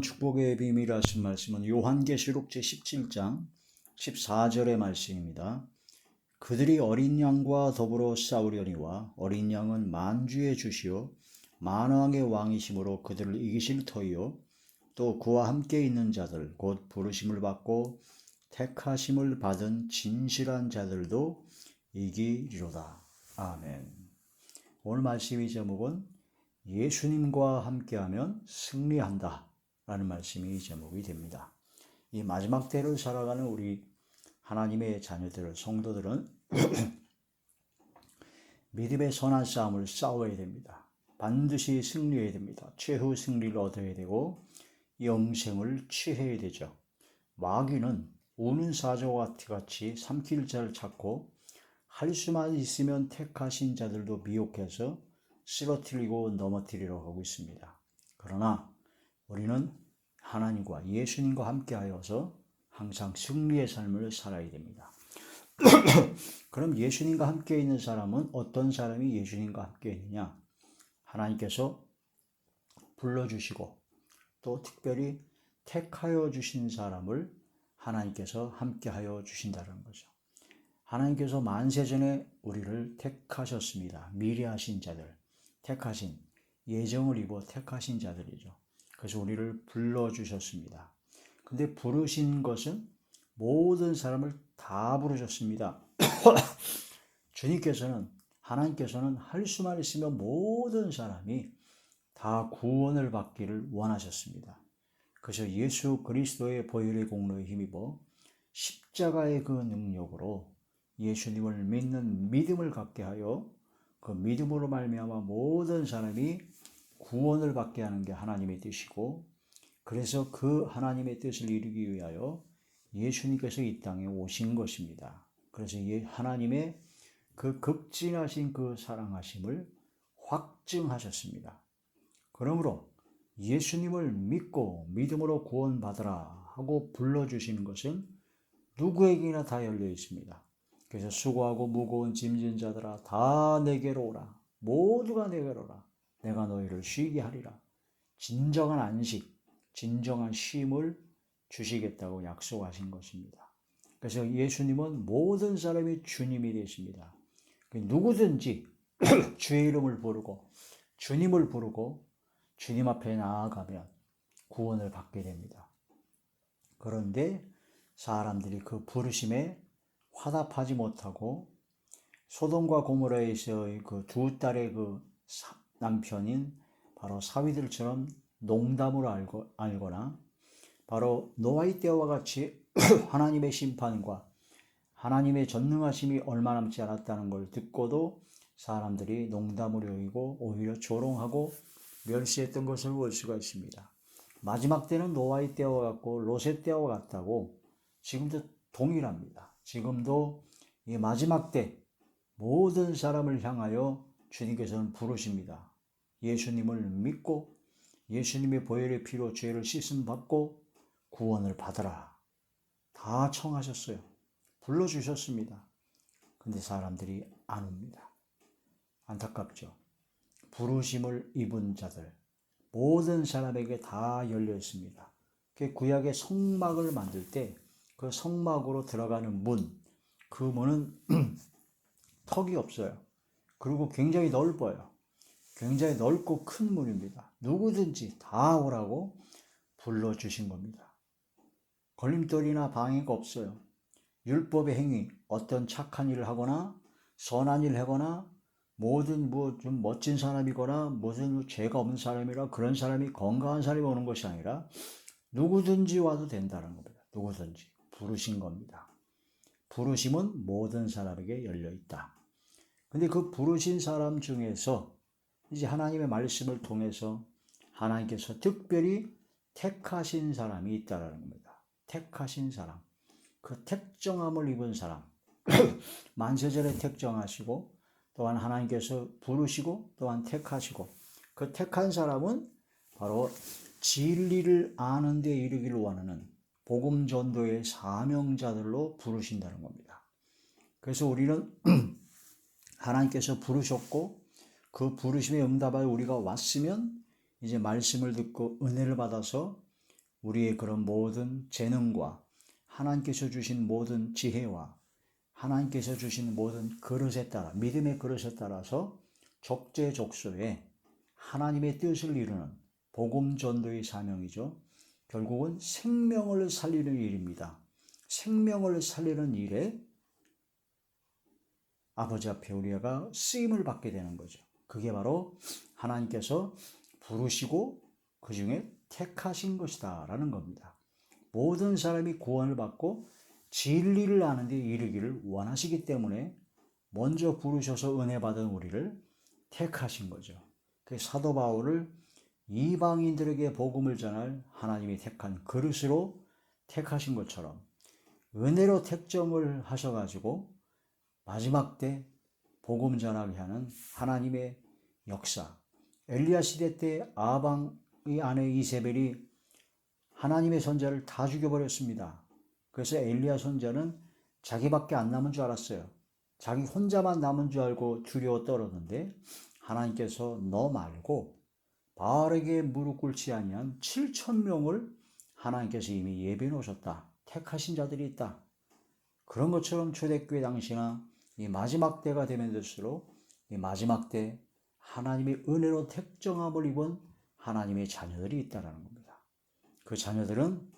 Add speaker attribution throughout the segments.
Speaker 1: 축복의 비밀 하신 말씀은 요한계시록 제17장 14절의 말씀입니다. 그들이 어린 양과 더불어 싸우려니와 어린 양은 만주의 주시요 만왕의 왕이심으로 그들을 이기실 터이요 또 그와 함께 있는 자들 곧 부르심을 받고 택하심을 받은 진실한 자들도 이기리로다. 아멘. 오늘 말씀의 제목은 예수님과 함께하면 승리한다. 라는 말씀이 제목이 됩니다. 이 마지막 때를 살아가는 우리 하나님의 자녀들, 성도들은 믿음의 선한 싸움을 싸워야 됩니다. 반드시 승리해야 됩니다. 최후 승리를 얻어야 되고 영생을 취해야 되죠. 마귀는 우는 사자와 같이 삼킬 자를 찾고 할 수만 있으면 택하신 자들도 미혹해서 쓰러뜨리고 넘어뜨리려 하고 있습니다. 그러나 우리는 하나님과 예수님과 함께하여서 항상 승리의 삶을 살아야 됩니다. 그럼 예수님과 함께 있는 사람은 어떤 사람이 예수님과 함께 있느냐? 하나님께서 불러주시고 또 특별히 택하여 주신 사람을 하나님께서 함께하여 주신다는 거죠. 하나님께서 만세전에 우리를 택하셨습니다. 미리 하신 자들, 택하신, 예정을 입어 택하신 자들이죠. 그래서 우리를 불러주셨습니다. 근데 부르신 것은 모든 사람을 다 부르셨습니다. 주님께서는, 하나님께서는 할 수만 있으면 모든 사람이 다 구원을 받기를 원하셨습니다. 그래서 예수 그리스도의 보혈의 공로에 힘입어 십자가의 그 능력으로 예수님을 믿는 믿음을 갖게 하여 그 믿음으로 말미암아 모든 사람이 구원을 받게 하는 게 하나님의 뜻이고 그래서 그 하나님의 뜻을 이루기 위하여 예수님께서 이 땅에 오신 것입니다. 그래서 하나님의 그 극진하신 그 사랑하심을 확증하셨습니다. 그러므로 예수님을 믿고 믿음으로 구원받으라 하고 불러주시는 것은 누구에게나 다 열려 있습니다. 그래서 수고하고 무거운 짐진 자들아 다 내게로 오라. 모두가 내게로 오라. 내가 너희를 쉬게 하리라. 진정한 안식, 진정한 쉼을 주시겠다고 약속하신 것입니다. 그래서 예수님은 모든 사람이 주님이 되십니다. 그 누구든지 주의 이름을 부르고 주님을 부르고 주님 앞에 나아가면 구원을 받게 됩니다. 그런데 사람들이 그 부르심에 화답하지 못하고 소돔과 고모라에서의 그 두 딸의 그 남편인 바로 사위들처럼 농담으로 알고, 알거나 바로 노아의 때와 같이 하나님의 심판과 하나님의 전능하심이 얼마 남지 않았다는 걸 듣고도 사람들이 농담으로 여기고 오히려 조롱하고 멸시했던 것을 볼 수가 있습니다. 마지막 때는 노아의 때와 같고 롯의 때와 같다고 지금도 동일합니다. 지금도 이 마지막 때 모든 사람을 향하여 주님께서는 부르십니다. 예수님을 믿고 예수님의 보혈의 피로 죄를 씻음 받고 구원을 받으라. 다 청하셨어요. 불러주셨습니다. 근데 사람들이 안 옵니다. 안타깝죠. 부르심을 입은 자들, 모든 사람에게 다 열려 있습니다. 그 구약의 성막을 만들 때 그 성막으로 들어가는 문, 그 문은 턱이 없어요. 그리고 굉장히 넓어요. 굉장히 넓고 큰 문입니다. 누구든지 다 오라고 불러주신 겁니다. 걸림돌이나 방해가 없어요. 율법의 행위, 어떤 착한 일을 하거나 선한 일을 하거나 모든 뭐 좀 멋진 사람이거나 무슨 죄가 없는 사람이라 그런 사람이 건강한 사람이 오는 것이 아니라 누구든지 와도 된다는 겁니다. 누구든지 부르신 겁니다. 부르심은 모든 사람에게 열려 있다. 근데 그 부르신 사람 중에서 이제 하나님의 말씀을 통해서 하나님께서 특별히 택하신 사람이 있다라는 겁니다. 택하신 사람. 그 택정함을 입은 사람. 만세절에 택정하시고 또한 하나님께서 부르시고 또한 택하시고 그 택한 사람은 바로 진리를 아는 데 이르기를 원하는 복음 전도의 사명자들로 부르신다는 겁니다. 그래서 우리는 하나님께서 부르셨고 그 부르심에 응답하여 우리가 왔으면 이제 말씀을 듣고 은혜를 받아서 우리의 그런 모든 재능과 하나님께서 주신 모든 지혜와 하나님께서 주신 모든 그릇에 따라 믿음의 그릇에 따라서 적재적소에 하나님의 뜻을 이루는 복음 전도의 사명이죠. 결국은 생명을 살리는 일입니다. 생명을 살리는 일에 아버지 앞에 우리가 쓰임을 받게 되는 거죠. 그게 바로 하나님께서 부르시고 그 중에 택하신 것이다 라는 겁니다. 모든 사람이 구원을 받고 진리를 아는 데 이르기를 원하시기 때문에 먼저 부르셔서 은혜 받은 우리를 택하신 거죠. 그 사도 바울을 이방인들에게 복음을 전할 하나님이 택한 그릇으로 택하신 것처럼 은혜로 택정을 하셔가지고 마지막 때 복음 전하게 하는 하나님의 역사. 엘리야 시대 때 아방의 아내 이세벨이 하나님의 선자를 다 죽여버렸습니다. 그래서 엘리야 선자는 자기밖에 안 남은 줄 알았어요. 자기 혼자만 남은 줄 알고 두려워 떨었는데 하나님께서 너 말고 바르게 무릎 꿇지 아니한 7천 명을 하나님께서 이미 예비해 놓으셨다. 택하신 자들이 있다. 그런 것처럼 초대교회 당시나 이 마지막 때가 되면 될수록 이 마지막 때 하나님의 은혜로 택정함을 입은 하나님의 자녀들이 있다라는 겁니다. 그 자녀들은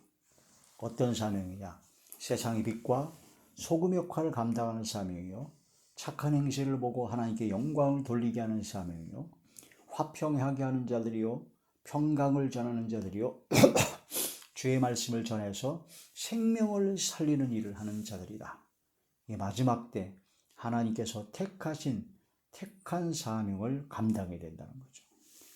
Speaker 1: 어떤 사명이냐? 세상의 빛과 소금 역할을 감당하는 사명이요. 착한 행실을 보고 하나님께 영광을 돌리게 하는 사명이요. 화평하게 하는 자들이요. 평강을 전하는 자들이요. 주의 말씀을 전해서 생명을 살리는 일을 하는 자들이다. 이 마지막 때 하나님께서 택하신 택한 사명을 감당해야 된다는 거죠.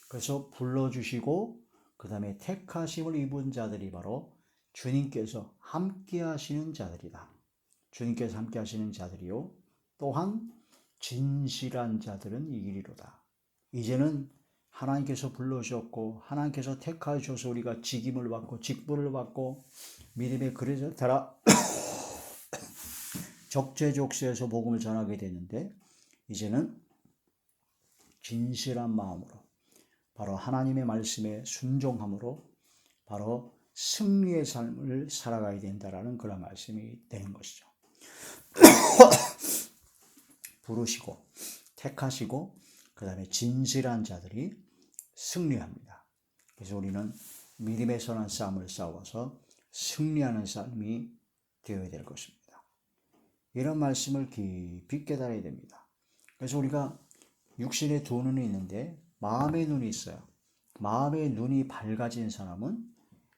Speaker 1: 그래서 불러주시고 그 다음에 택하심을 입은 자들이 바로 주님께서 함께 하시는 자들이다. 주님께서 함께 하시는 자들이요. 또한 진실한 자들은 이기리로다. 이제는 하나님께서 불러주셨고 하나님께서 택하셔서 우리가 직임을 받고 직분을 받고 믿음의 그릇에 따라 적재적소에서 복음을 전하게 되는데 이제는 진실한 마음으로 바로 하나님의 말씀에 순종함으로 바로 승리의 삶을 살아가야 된다라는 그런 말씀이 되는 것이죠. 부르시고 택하시고 그 다음에 진실한 자들이 승리합니다. 그래서 우리는 믿음의 선한 싸움을 싸워서 승리하는 삶이 되어야 될 것입니다. 이런 말씀을 깊이 깨달아야 됩니다. 그래서 우리가 육신의 두 눈이 있는데 마음의 눈이 있어요. 마음의 눈이 밝아진 사람은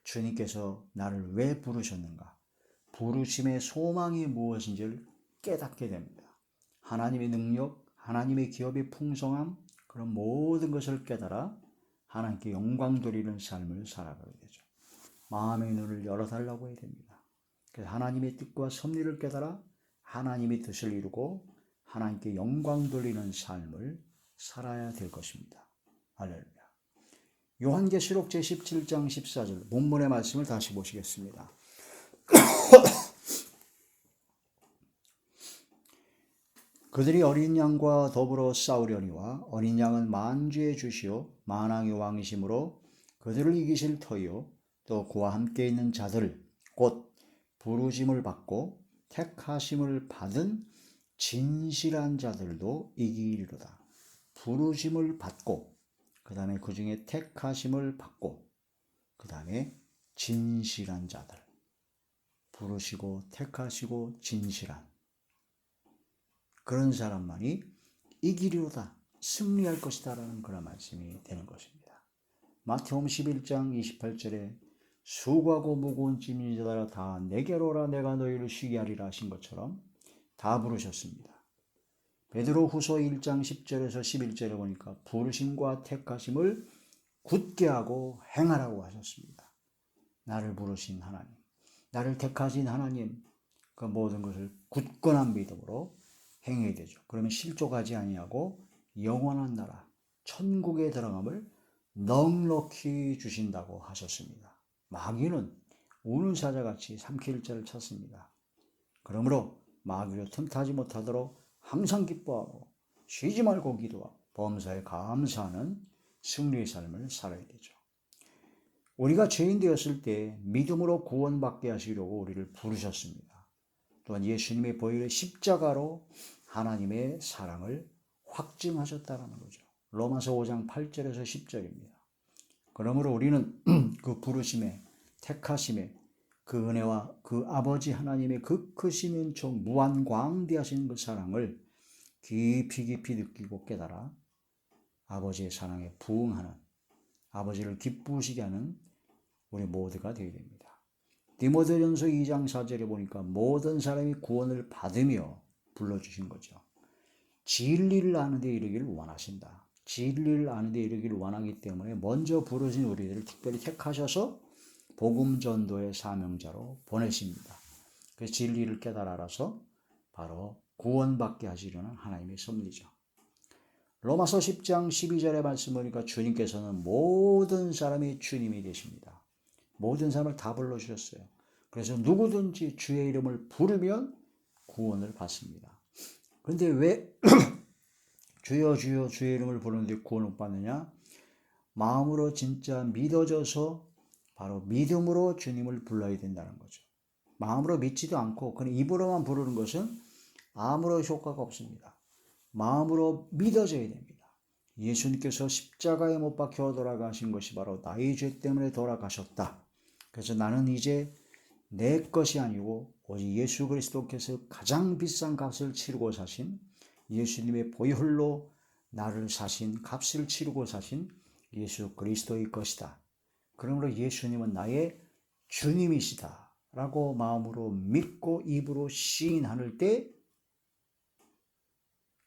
Speaker 1: 주님께서 나를 왜 부르셨는가? 부르심의 소망이 무엇인지를 깨닫게 됩니다. 하나님의 능력, 하나님의 기업의 풍성함, 그런 모든 것을 깨달아 하나님께 영광 돌리는 삶을 살아가게 되죠. 마음의 눈을 열어달라고 해야 됩니다. 그래서 하나님의 뜻과 섭리를 깨달아 하나님의 뜻을 이루고 하나님께 영광 돌리는 삶을 살아야 될 것입니다. 할렐루야. 요한계시록 제17장 14절 본문의 말씀을 다시 보시겠습니다. 그들이 어린 양과 더불어 싸우려니와 어린 양은 만주의 주시오 만왕의 왕이심으로 그들을 이기실 터이요 또 그와 함께 있는 자들 곧 부르짐을 받고 택하심을 받은 진실한 자들도 이기리로다. 부르심을 받고 그 다음에 그 중에 택하심을 받고 그 다음에 진실한 자들 부르시고 택하시고 진실한 그런 사람만이 이기리로다 승리할 것이다 라는 그런 말씀이 되는 것입니다. 마태음 11장 28절에 수고하고 무거운 짐이 자들아 다 내게로 오라 내가 너희를 쉬게 하리라 하신 것처럼 다 부르셨습니다. 베드로 후서 1장 10절에서 11절에 보니까 부르심과 택하심을 굳게 하고 행하라고 하셨습니다. 나를 부르신 하나님, 나를 택하신 하나님, 그 모든 것을 굳건한 믿음으로 행해야 되죠. 그러면 실족하지 아니하고 영원한 나라, 천국에 들어감을 넉넉히 주신다고 하셨습니다. 마귀는 우는 사자같이 삼킬 자를 찾습니다. 그러므로 마귀로 틈타지 못하도록 항상 기뻐하고 쉬지 말고 기도하고 범사에 감사하는 승리의 삶을 살아야 되죠. 우리가 죄인 되었을 때 믿음으로 구원받게 하시려고 우리를 부르셨습니다. 또한 예수님의 보혈의 십자가로 하나님의 사랑을 확증하셨다는 거죠. 로마서 5장 8절에서 10절입니다. 그러므로 우리는 그 부르심에 택하심에 그 은혜와 그 아버지 하나님의 그 크신 은총 무한 광대하신 그 사랑을 깊이 깊이 느끼고 깨달아 아버지의 사랑에 부응하는 아버지를 기쁘시게 하는 우리 모두가 되어야 됩니다. 디모데전서 2장 4절에 보니까 모든 사람이 구원을 받으며 불러주신 거죠. 진리를 아는 데 이르기를 원하신다. 진리를 아는 데 이르기를 원하기 때문에 먼저 부르신 우리들을 특별히 택하셔서 복음 전도의 사명자로 보내십니다. 그 진리를 깨달아 알아서 바로 구원받게 하시려는 하나님의 섭리죠. 로마서 10장 12절의 말씀 보니까 주님께서는 모든 사람이 주님이 되십니다. 모든 사람을 다 불러주셨어요. 그래서 누구든지 주의 이름을 부르면 구원을 받습니다. 그런데 왜 주여 주여 주의 이름을 부르는데 구원을 받느냐? 마음으로 진짜 믿어져서 바로 믿음으로 주님을 불러야 된다는 거죠. 마음으로 믿지도 않고 그냥 입으로만 부르는 것은 아무런 효과가 없습니다. 마음으로 믿어져야 됩니다. 예수님께서 십자가에 못 박혀 돌아가신 것이 바로 나의 죄 때문에 돌아가셨다. 그래서 나는 이제 내 것이 아니고 오직 예수 그리스도께서 가장 비싼 값을 치르고 사신 예수님의 보혈로 나를 사신 값을 치르고 사신 예수 그리스도의 것이다. 그러므로 예수님은 나의 주님이시다. 라고 마음으로 믿고 입으로 시인할 때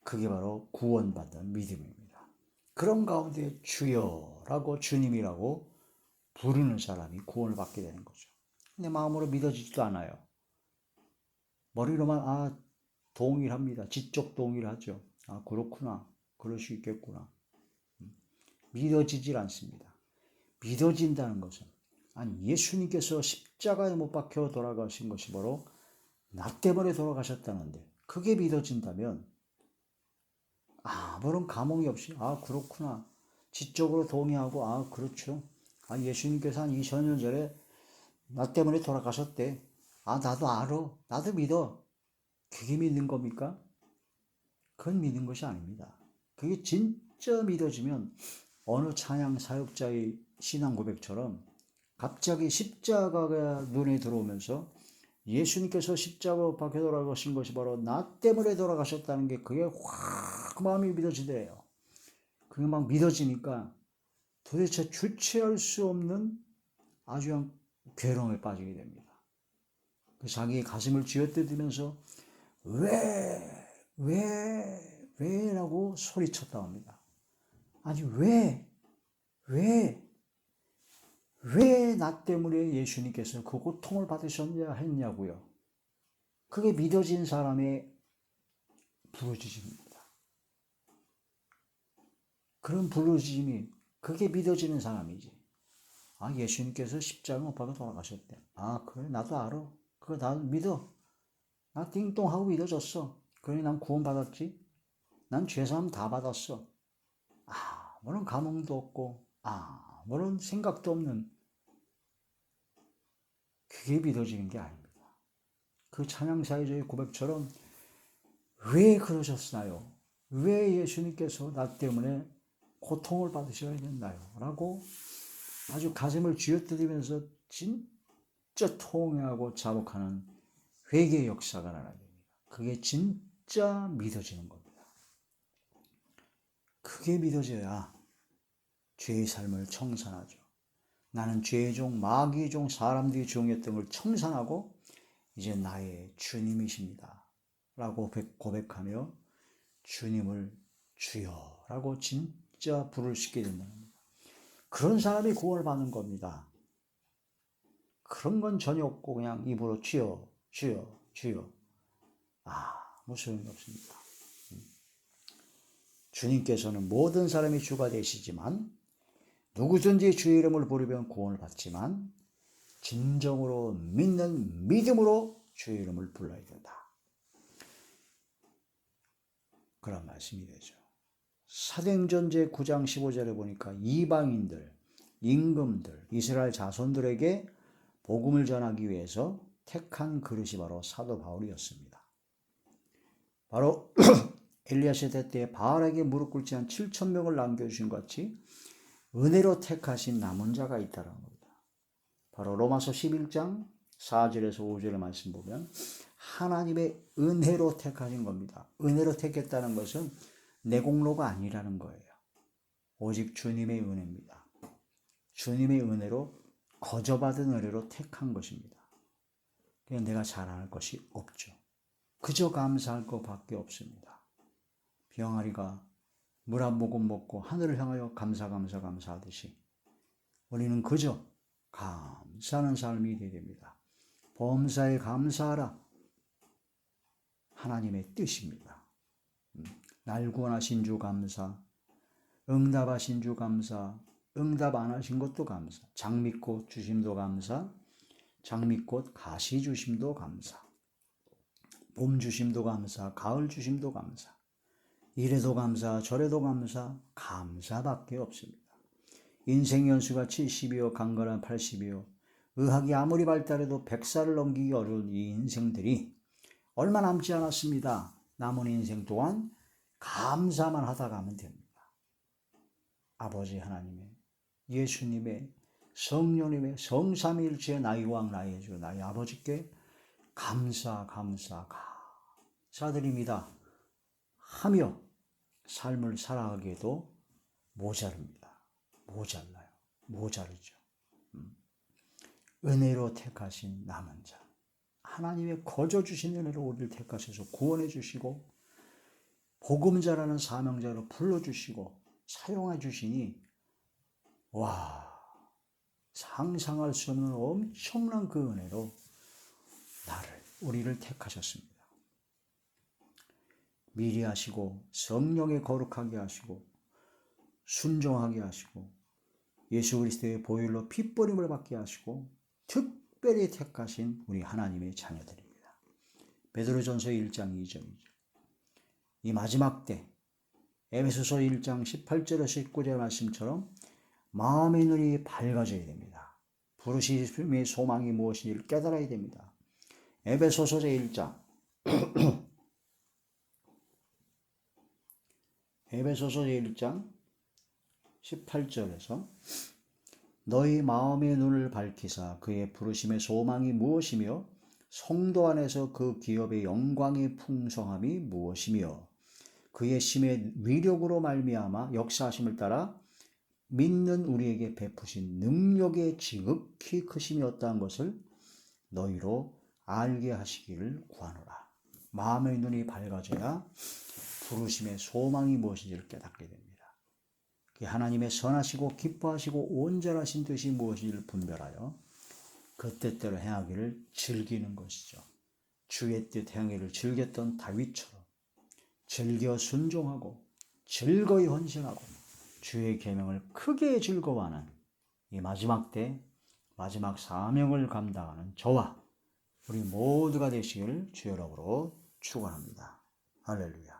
Speaker 1: 그게 바로 구원받는 믿음입니다. 그런 가운데 주여라고 주님이라고 부르는 사람이 구원을 받게 되는 거죠. 근데 마음으로 믿어지지도 않아요. 머리로만 아 동일합니다. 지적 동일하죠. 아 그렇구나. 그럴 수 있겠구나. 음. 믿어지질 않습니다. 믿어진다는 것은 아니 예수님께서 십자가에 못 박혀 돌아가신 것이 바로 나 때문에 돌아가셨다는데 그게 믿어진다면 아무런 감흥이 없이 아 그렇구나. 지적으로 동의하고 아 그렇죠. 아 예수님께서 한 2000년 전에 나 때문에 돌아가셨대. 아 나도 알아. 나도 믿어. 그게 믿는 겁니까? 그건 믿는 것이 아닙니다. 그게 진짜 믿어지면 어느 찬양 사역자의 신앙 고백처럼 갑자기 십자가가 눈에 들어오면서 예수님께서 십자가 박혀 돌아가신 것이 바로 나 때문에 돌아가셨다는 게 그게 확 마음이 믿어지대요. 그게 막 믿어지니까 도대체 주체할 수 없는 아주 괴로움에 빠지게 됩니다. 그 자기의 가슴을 쥐어뜯으면서 왜, 왜, 왜 라고 소리쳤다 합니다. 아니, 왜, 왜, 왜 나 때문에 예수님께서 그 고통을 받으셨냐 했냐고요. 그게 믿어진 사람의 부르짖음입니다. 그런 부르짖음이 그게 믿어지는 사람이지. 아 예수님께서 십자가 못 박아 돌아가셨대. 아 그래 나도 알아. 그거 나 믿어. 나 띵동하고 믿어졌어. 그래 난 구원 받았지. 난 죄사함 다 받았어. 아무런 감흥도 없고 아무런 생각도 없는 그게 믿어지는 게 아닙니다. 그 찬양 사회자의 고백처럼 왜 그러셨나요? 왜 예수님께서 나 때문에 고통을 받으셔야 됐나요? 라고 아주 가슴을 쥐어뜯으면서 진짜 통회하고 자복하는 회개의 역사가 나야 됩니다. 그게 진짜 믿어지는 겁니다. 그게 믿어져야 죄의 삶을 청산하죠. 나는 죄의 종, 마귀의 종, 사람들의 종이었던 걸 청산하고 이제 나의 주님이십니다. 라고 고백하며 주님을 주여 라고 진짜 부를 수 있게 겁니다. 그런 사람이 구원을 받는 겁니다. 그런 건 전혀 없고 그냥 입으로 주여, 주여, 주여. 아 무 소용이 없습니다. 음. 주님께서는 모든 사람이 주가 되시지만 누구든지 주의 이름을 부르면 구원을 받지만 진정으로 믿는 믿음으로 주의 이름을 불러야 된다. 그런 말씀이 되죠. 사도행전 제 9장 15절에 보니까 이방인들 임금들, 이스라엘 자손들에게 복음을 전하기 위해서 택한 그릇이 바로 사도 바울이었습니다. 바로 엘리야 시대 때 바알에게 무릎 꿇지 한 7천 명을 남겨주신 것 같이 은혜로 택하신 남은 자가 있다는 겁니다. 바로 로마서 11장 4절에서 5절의 말씀 보면 하나님의 은혜로 택하신 겁니다. 은혜로 택했다는 것은 내 공로가 아니라는 거예요. 오직 주님의 은혜입니다. 주님의 은혜로 거저받은 은혜로 택한 것입니다. 그냥 내가 자랑할 것이 없죠. 그저 감사할 것밖에 없습니다. 병아리가 물 한 모금 먹고 하늘을 향하여 감사 감사 감사하듯이 우리는 그저 감사하는 삶이 되야 됩니다. 범사에 감사하라. 하나님의 뜻입니다. 음, 날 구원하신 주 감사, 응답하신 주 감사, 응답 안 하신 것도 감사, 장미꽃 주심도 감사, 장미꽃 가시 주심도 감사, 봄 주심도 감사, 가을 주심도 감사, 이래도 감사, 저래도 감사, 감사밖에 없습니다. 인생 연수가 70이요, 강건한 80이요, 의학이 아무리 발달해도 100살을 넘기기 어려운 이 인생들이 얼마 남지 않았습니다. 남은 인생 동안 감사만 하다 가면 됩니다. 아버지 하나님의, 예수님의, 성령님의 성삼일체의 나의 왕 나의 주 나의 아버지께 감사 감사 감사드립니다. 하며 삶을 살아가기에도 모자릅니다. 모자라요. 모자르죠. 음. 은혜로 택하신 남은 자. 하나님의 거저 주신 은혜로 우리를 택하셔서 구원해 주시고 복음자라는 사명자로 불러 주시고 사용해 주시니 와 상상할 수 없는 엄청난 그 은혜로 나를 우리를 택하셨습니다. 미리 하시고 성령에 거룩하게 하시고 순종하게 하시고 예수 그리스도의 보혈로 핏버림을 받게 하시고 특별히 택하신 우리 하나님의 자녀들입니다. 베드로전서 1장 2절이죠. 이 마지막 때 에베소서 1장 18절에서 19절 말씀처럼 마음의 눈이 밝아져야 됩니다. 부르심의 소망이 무엇인지를 깨달아야 됩니다. 에베소서 1장 에베소서 1장 18절에서 너희 마음의 눈을 밝히사 그의 부르심의 소망이 무엇이며 성도 안에서 그 기업의 영광의 풍성함이 무엇이며 그의 심의 위력으로 말미암아 역사하심을 따라 믿는 우리에게 베푸신 능력의 지극히 크심이 었다는 것을 너희로 알게 하시기를 구하노라. 마음의 눈이 밝아져야 부르심의 소망이 무엇인지를 깨닫게 됩니다. 그 하나님의 선하시고 기뻐하시고 온전하신 뜻이 무엇인지를 분별하여 그 뜻대로 행하기를 즐기는 것이죠. 주의 뜻 행하기를 즐겼던 다윗처럼 즐겨 순종하고 즐거이 헌신하고 주의 계명을 크게 즐거워하는 이 마지막 때 마지막 사명을 감당하는 저와 우리 모두가 되시기를 주여러분으로 축원합니다. 할렐루야.